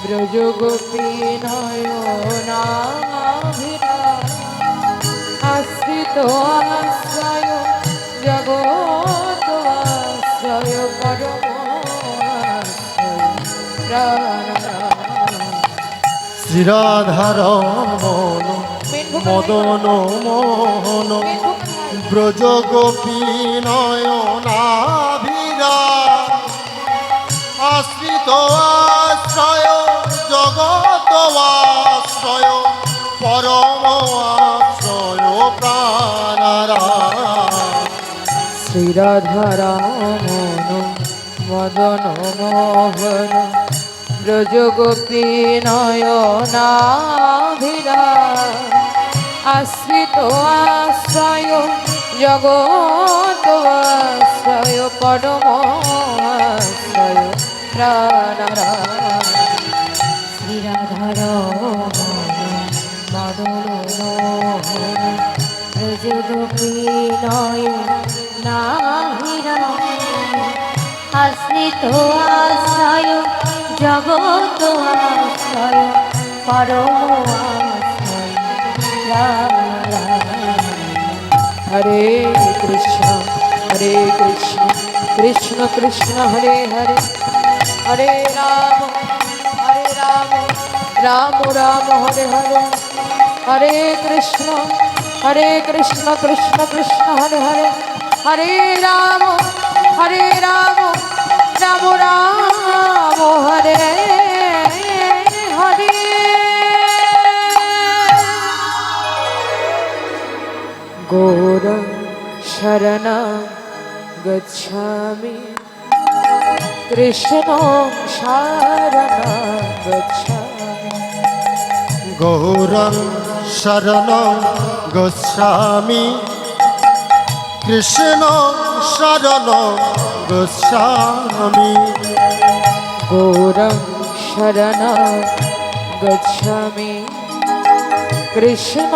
ব্রজ গোপী নয়নাভিরা আশ্রিত আশ্রয় জগত আশ্রয় পরম শ্রীরাধার মন মদন মোহন ব্রজ গোপী নয়নাভিরা আশ্রিত আশ্রয়, জগত আশ্রয়, পরম আশ্রয় প্রাণারা মদন মোহন ব্রজ গোপী নয়নাভিরা আশ্রিত আশ্রয়, জগত আশ্রয়, পরম প্রাণারা শ্রীরাধার মদন ব্রজগোপী নয় নাহিরা আশ্রিত আশ্রয় জগত আশ্রয় পরম হরে কৃষ্ণ হরে কৃষ্ণ কৃষ্ণ কৃষ্ণ, হরে হরে। হরে রাম হরে রাম রাম রাম, হরে হরে। হরে কৃষ্ণ হরে কৃষ্ণ কৃষ্ণ কৃষ্ণ, হরে হরে। হরে রাম হরে রাম রাম রাম, হরে হরে। গৌর শরণ গচ্ছামি কৃষ্ণ শরণ গচ্ছামি গৌরং শরণ গচ্ছামি কৃষ্ণ শরণ গচ্ছামি গৌরং শরণ গচ্ছামি কৃষ্ণ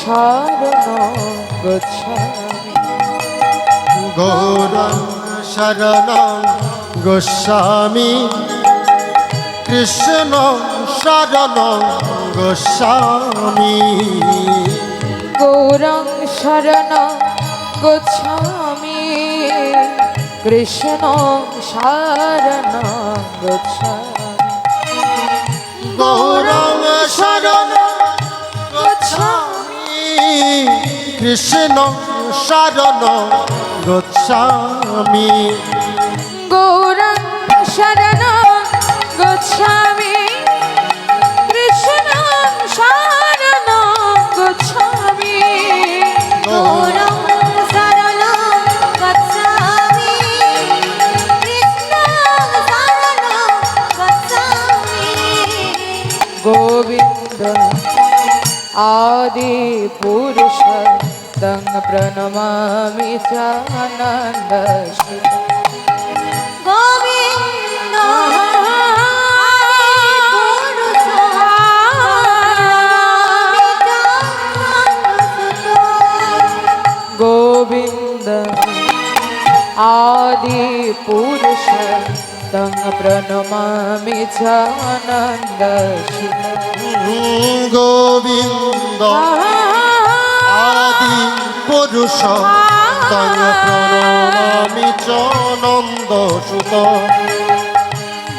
শরণ গচ্ছামি গৌরং শরণ গোস্বামী কৃষ্ণ শরণ গোস্বামী। গৌরং শরণ গোস্বামী কৃষ্ণ শরণ গচ্ছামি গৌরং শরণ গোস্বামী কৃষ্ণ শরণ গোস্বামী। গৌরং শরণ গচ্ছামি কৃষ্ণ শরণ গচ্ছামি গৌরং শরণ গচ্ছামি কৃষ্ণ শরণ গচ্ছামি আদি পুরুষ তং প্রণমামি চানন্দ গোবিন্দ আদি পুরুষ তং। প্রণমামি চ নন্দ সুত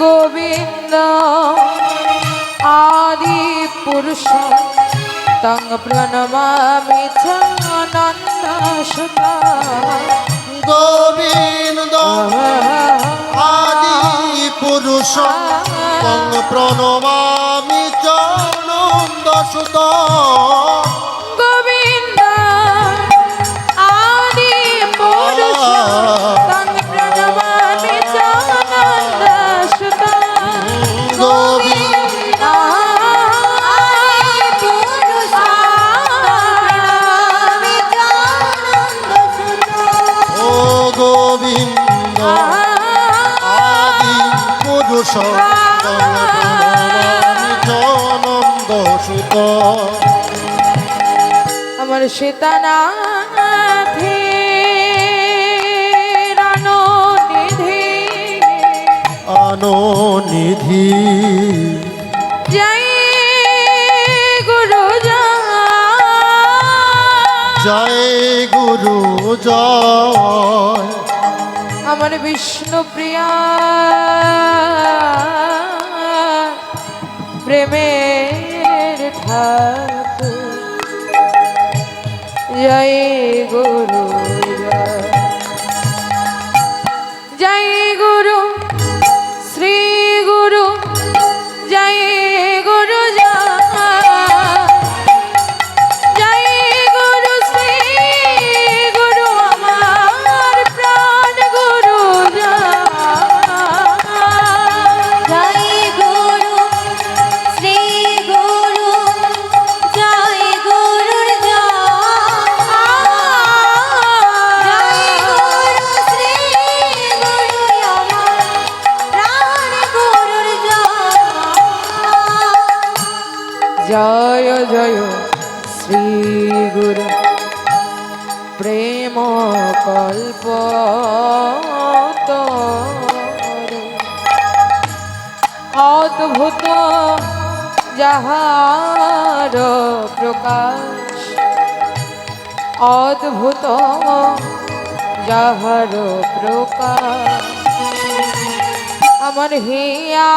গোবিন্দ গোবিন্দ আদি পুরুষ প্রণমামি চরণ নন্দ আমার সীতানাথে নিধি জ্ঞান নিধি জয় গুরু জয়। জয় গুরু জয়। আমার বিষ্ণু প্রিয়া প্রেমের ঠাকুর। জয় গুরু জয় গুরু গুরু প্রেম কল্প অদ্ভুত যাহার প্রকাশ অদ্ভুত যাহার প্রকাশ। আমার হিয়া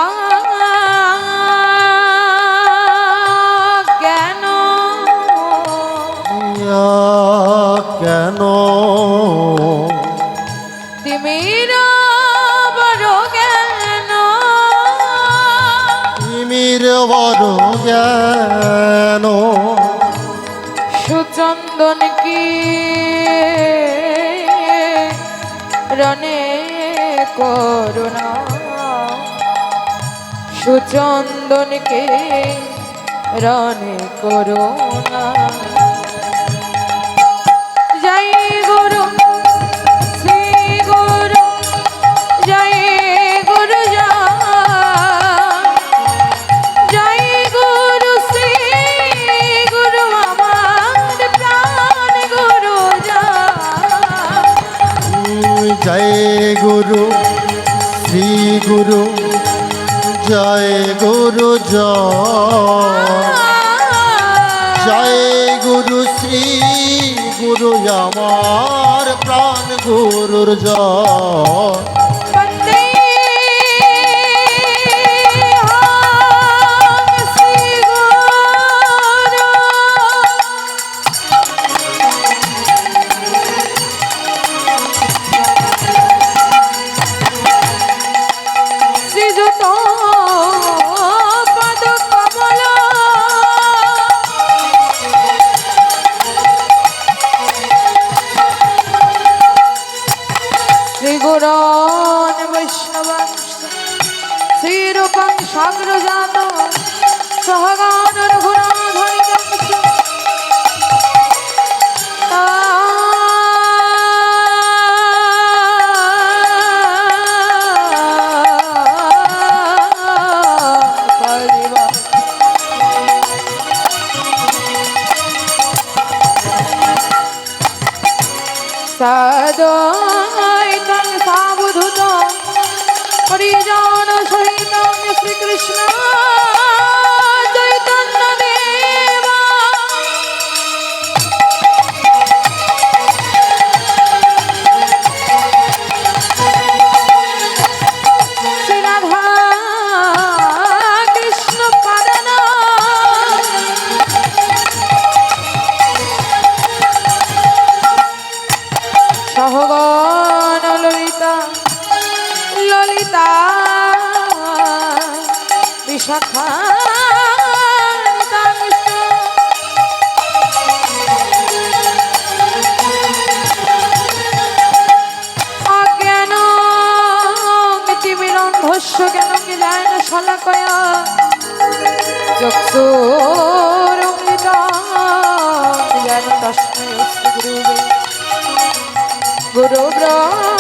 করুণা। সুচন্দনকে রণে করুণা। জয় গুরু শ্রী গুরু জয় গুরু জয়। গুরু শ্রী গুরু আমার প্রাণ গুরুর জয়। শ্রীরূপং সাগ্রজাত সহগান সদৈতং সাবধূত পরিজন সহিত শ্রীকৃষ্ণ বিশাখা অজ্ঞান তিমিরন্ধস্য জ্ঞান না শলাকয়া চক্ষুরমৃত জ্ঞান তস্মৈ অস্তি গুরুবে গুরু ব্রহ্মা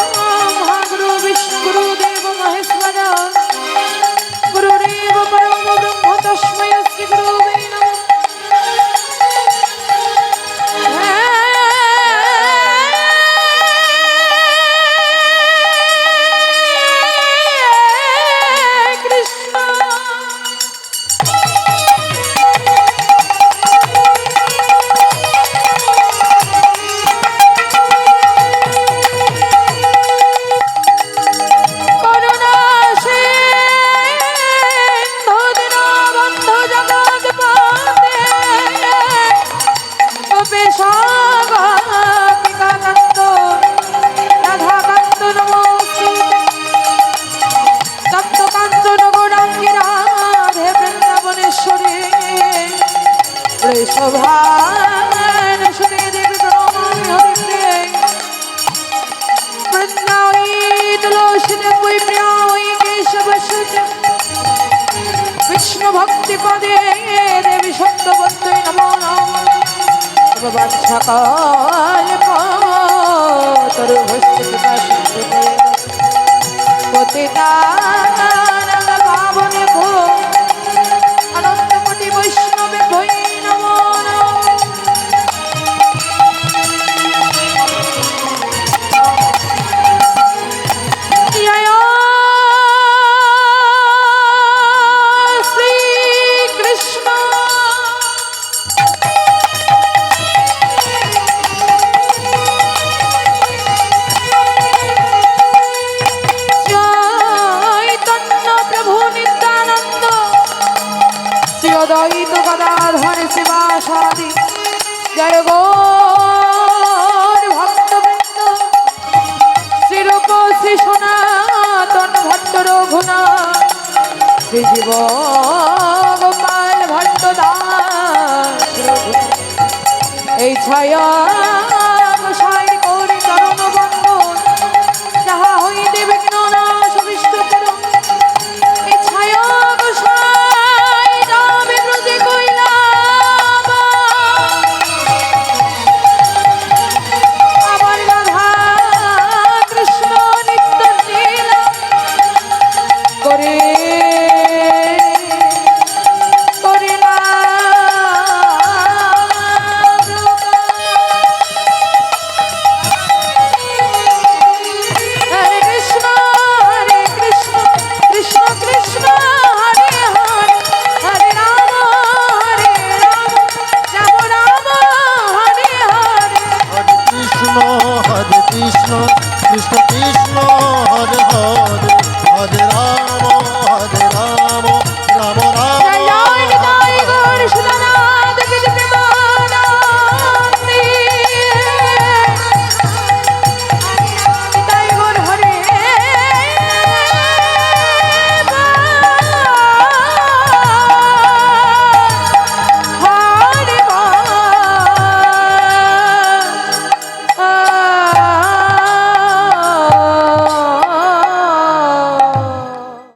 বাদশা শিবা সাদি জয় ভক্তবৃন্দ। সনাতন ভট্ট রঘুনা শ্রী জীব গোপাল ভট্ট এই ছায়া